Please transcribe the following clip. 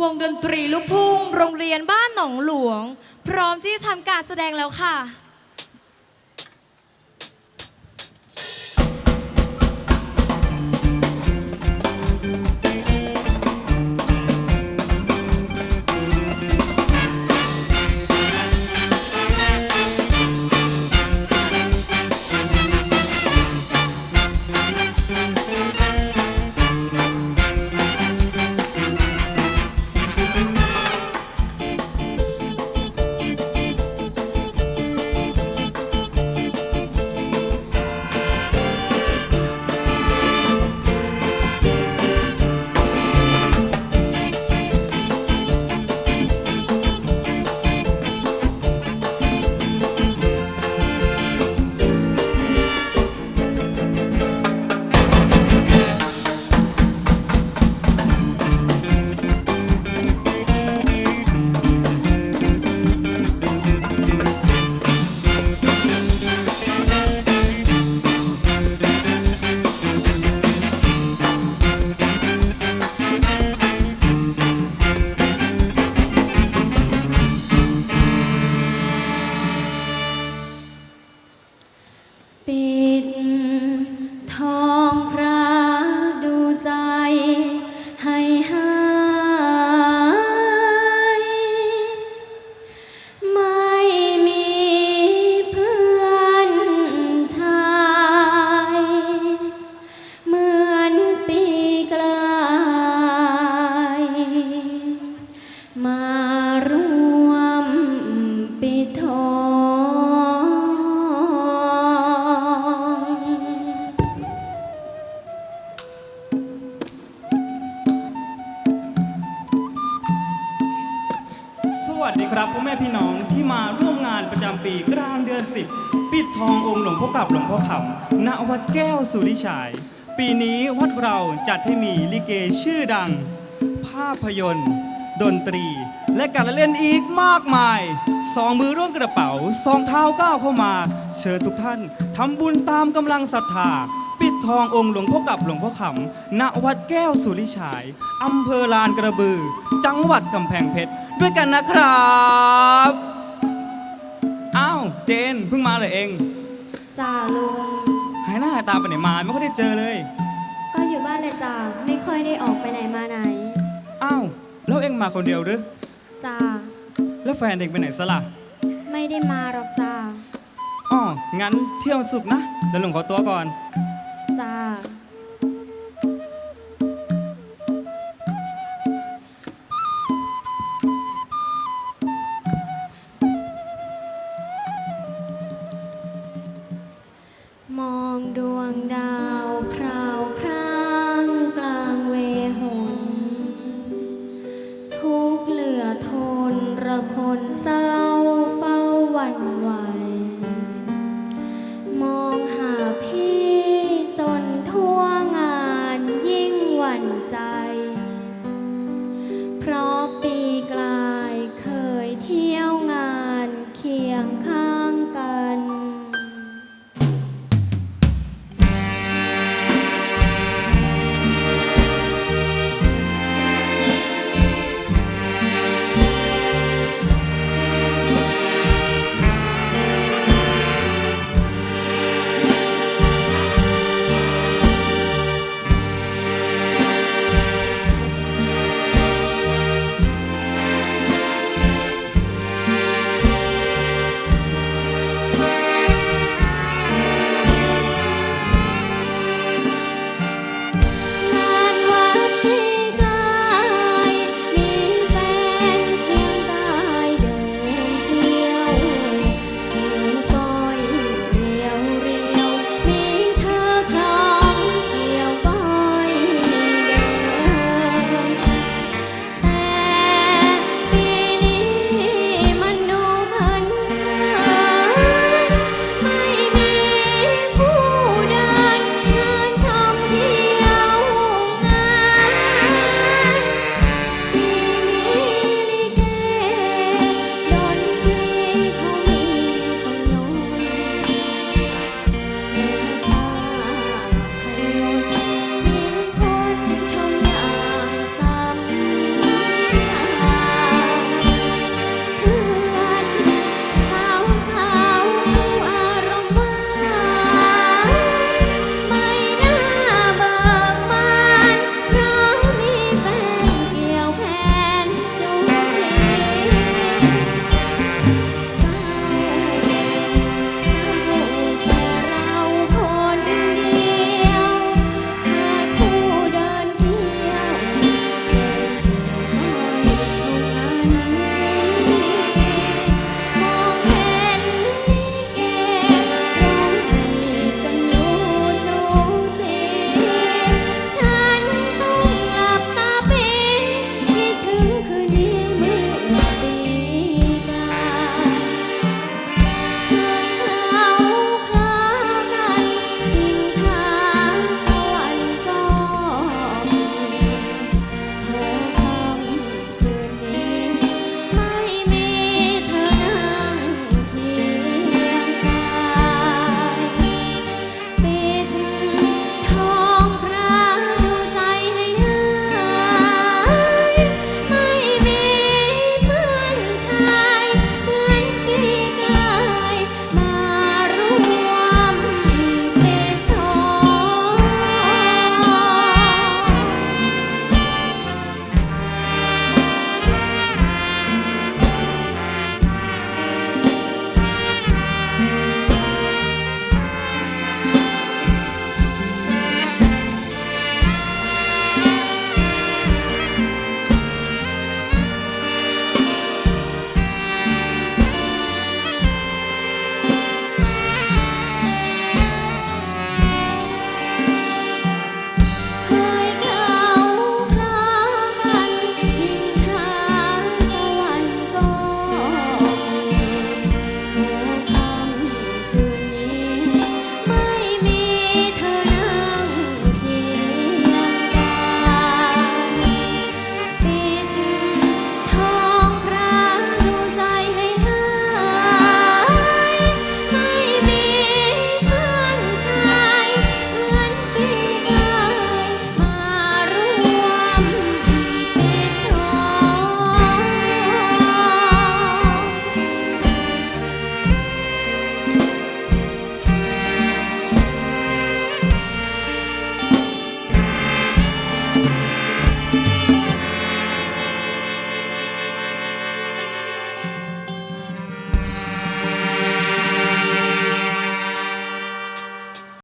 วงดนตรีลูกทุ่งโรงเรียนบ้านหนองหลวง พร้อมที่จะทำการแสดงแล้วค่ะ วัสดีครับพ่อแม่พี่น้องที่มาร่วมงานประจำปีกลางเดือนสิบปิดทององค์หลวงพ่อกลับหลวงพ่อขำณวัดแก้วสุริชัยปีนี้วัดเราจัดให้มีลิเกชื่อดัง ภาพยนตร์ ดนตรี และการละเล่นอีกมากมาย สองมือร่วมกระเป๋า สองเท้าก้าวเข้ามา เชิญทุกท่านทำบุญตามกำลังศรัทธา ทององค์หลวงพ่อกับหลวงพ่อขำณวัดแก้วสุริชัยอำเภอลานกระบือ จังหวัดกำแพงเพชรด้วยกันนะครับอ้าวเจนเพิ่งมาเลยเองจ้าลุงหายหน้าหายตาไปไหนมาไม่ค่อยได้เจอเลย ก็อยู่บ้านเลยจ้าไม่ค่อยได้ออกไปไหนมาไหนอ้าวแล้วเองมาคนเดียวหรือจ้าแล้วแฟนเองไปไหนซะล่ะไม่ได้มาหรอกจ้าอ๋องั้นเที่ยวสุกนะเดี๋ยวหลวงขอตัวก่อน จ้า